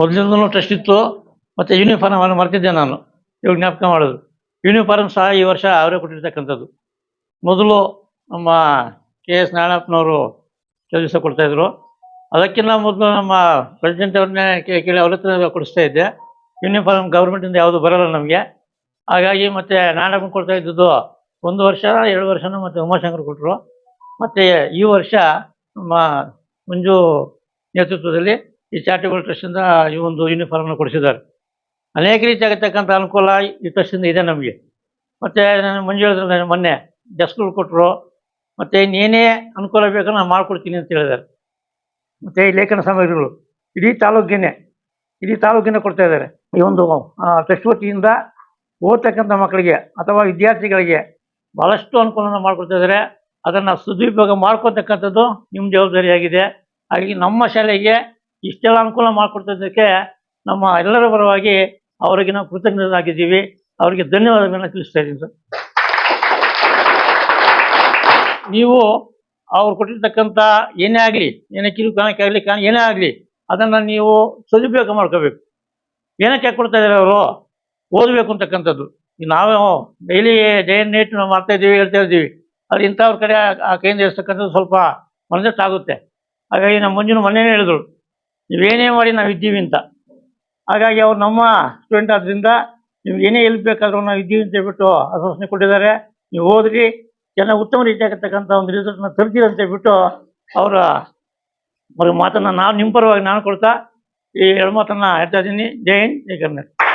ಮೊದಲಿಂದಲೂ ಟ್ರಸ್ಟ್ ಇತ್ತು, ಮತ್ತು ಯೂನಿಫಾರ್ಮ್ ಅನ್ನು ಮರೆತಿದ್ದೆ ನಾನು. ಇವಾಗ ಜ್ಞಾಪಕ ಮಾಡೋದು. ಯೂನಿಫಾರ್ಮ್ ಸಹ ಈ ವರ್ಷ ಅವರೇ ಕೊಟ್ಟಿರ್ತಕ್ಕಂಥದ್ದು. ಮೊದಲು ನಮ್ಮ ಕೆ ಎಸ್ ನಾರಾಯಣಪ್ಪನವರು ಕೆಲಸ ಕೊಡ್ತಾಯಿದ್ರು. ಅದಕ್ಕಿಂತ ಮೊದಲು ನಮ್ಮ ಪ್ರೆಸಿಡೆಂಟ್ ಅವ್ರನ್ನೇ ಕೇಳಿ ಅವ್ರ ಹತ್ರ ಕೊಡಿಸ್ತಾ ಇದ್ದೆ. ಯೂನಿಫಾರ್ಮ್ ಗೌರ್ಮೆಂಟಿಂದ ಯಾವುದು ಬರಲ್ಲ ನಮಗೆ. ಹಾಗಾಗಿ ಮತ್ತು ನಾರಾಯಣಪ್ಪ ಕೊಡ್ತಾ ಇದ್ದದ್ದು ಒಂದು ವರ್ಷ, ಎರಡು ವರ್ಷನೂ ಮತ್ತು ಉಮಾಶಂಕರ್ ಕೊಟ್ಟರು ಮತ್ತು ಈ ವರ್ಷ ನಮ್ಮ ಮಂಜು ನೇತೃತ್ವದಲ್ಲಿ ಈ ಚಾರಿಟಬಲ್ ಟ್ರಸ್ಟಿಂದ ಈ ಒಂದು ಯೂನಿಫಾರ್ಮ್ನ ಕೊಡಿಸಿದ್ದಾರೆ. ಅನೇಕ ರೀತಿ ಆಗತಕ್ಕಂಥ ಅನುಕೂಲ ಈ ಟ್ರಸ್ಟಿಂದ ಇದೆ ನಮಗೆ. ಮತ್ತು ನಾನು ಮಂಜು ಮೊನ್ನೆ ಡೆಸ್ಕ್ಗಳು ಕೊಟ್ಟರು ಮತ್ತು ಇನ್ನೇನೇ ಅನುಕೂಲ ಬೇಕೋ ನಾನು ಮಾಡ್ಕೊಡ್ತೀನಿ ಅಂತ ಹೇಳಿದ್ದಾರೆ. ಮತ್ತು ಈ ಲೇಖನ ಸಾಮಗ್ರಿಗಳು, ಇಡೀ ತಾಲೂಕಿನೇ ಇಡೀ ತಾಲೂಕಿನ ಕೊಡ್ತಾ ಇದ್ದಾರೆ. ಈ ಒಂದು ಟ್ರಸ್ಟ್ ವತಿಯಿಂದ ಓದ್ತಕ್ಕಂಥ ಮಕ್ಕಳಿಗೆ ಅಥವಾ ವಿದ್ಯಾರ್ಥಿಗಳಿಗೆ ಭಾಳಷ್ಟು ಅನುಕೂಲನ ಮಾಡಿಕೊಡ್ತಾ ಇದ್ದಾರೆ. ಅದನ್ನು ಸದುಪಯೋಗ ಮಾಡ್ಕೊತಕ್ಕಂಥದ್ದು ನಿಮ್ಮ ಜವಾಬ್ದಾರಿಯಾಗಿದೆ. ಹಾಗಾಗಿ ನಮ್ಮ ಶಾಲೆಗೆ ಇಷ್ಟೆಲ್ಲ ಅನುಕೂಲ ಮಾಡಿಕೊಡ್ತಿದ್ದಕ್ಕೆ ನಮ್ಮ ಎಲ್ಲರ ಪರವಾಗಿ ಅವರಿಗೆ ನಾವು ಕೃತಜ್ಞರಾಗಿದ್ದೀವಿ. ಅವರಿಗೆ ಧನ್ಯವಾದಗಳನ್ನ ತಿಳಿಸ್ತಾ ಇದ್ದೀನಿ ಸರ್. ನೀವು ಅವ್ರು ಕೊಟ್ಟಿರ್ತಕ್ಕಂಥ ಏನೇ ಆಗಲಿ, ಏನೇ ಕಿರು ಕಾಣಕ್ಕೆ ಆಗಲಿ ಕಾಣ ಏನೇ ಆಗಲಿ, ಅದನ್ನು ನೀವು ಸದುಪಯೋಗ ಮಾಡ್ಕೋಬೇಕು. ಏನಕ್ಕೆ ಕೊಡ್ತಾ ಇದ್ದಾರೆ ಅವರು? ಓದಬೇಕು ಅಂತಕ್ಕಂಥದ್ದು. ನಾವೇ ಡೈಲಿ ಡೈ ನೈಟ್ ನಾವು ಮಾಡ್ತಾ ಇದ್ದೀವಿ, ಹೇಳ್ತಾ ಇದ್ದೀವಿ. ಅದು ಇಂಥವ್ರ ಕಡೆ ಆ- ಆ ಕೈಯಿಂದ ಇರ್ತಕ್ಕಂಥದ್ದು ಸ್ವಲ್ಪ ಮನದಟ್ಟಾಗುತ್ತೆ. ಹಾಗಾಗಿ ನಮ್ಮ ಮಂಜುನ ಮೊನ್ನೆನೇ ಹೇಳಿದ್ರು. ನೀವೇನೇ ಮಾಡಿ ನಾವು ಇದ್ದೀವಿ ಅಂತ. ಹಾಗಾಗಿ ಅವ್ರು ನಮ್ಮ ಸ್ಟೂಡೆಂಟ್ ಆದ್ರಿಂದ ನಿಮ್ಗೆ ಏನೇ ಎಲ್ಲಿ ಬೇಕಾದ್ರೂ ನಾವು ಇದ್ದೀವಿ ಅಂತ ಹೇಳ್ಬಿಟ್ಟು ಆಶ್ವಾಸನೆ ಕೊಟ್ಟಿದ್ದಾರೆ. ನೀವು ಹೋದ್ರಿ ಚೆನ್ನಾಗಿ ಉತ್ತಮ ರೀತಿಯಾಗಿರ್ತಕ್ಕಂಥ ಒಂದು ರಿಸಲ್ಟ್ನ ತರ್ತೀರಿ ಅಂತ ಹೇಳ್ಬಿಟ್ಟು ಅವರ ಅವ್ರ ಮಾತನ್ನ ನಾವು ನಿಮ್ಮ ಪರವಾಗಿ ನಾನು ಕೊಡ್ತಾ ಈ ಎರಡು ಮಾತನ್ನ ಹೇಳ್ತಾ ಇದ್ದೀನಿ. ಜೈ ಹಿಂದ್, ಜೈ ಕರ್ನಾಟಕ.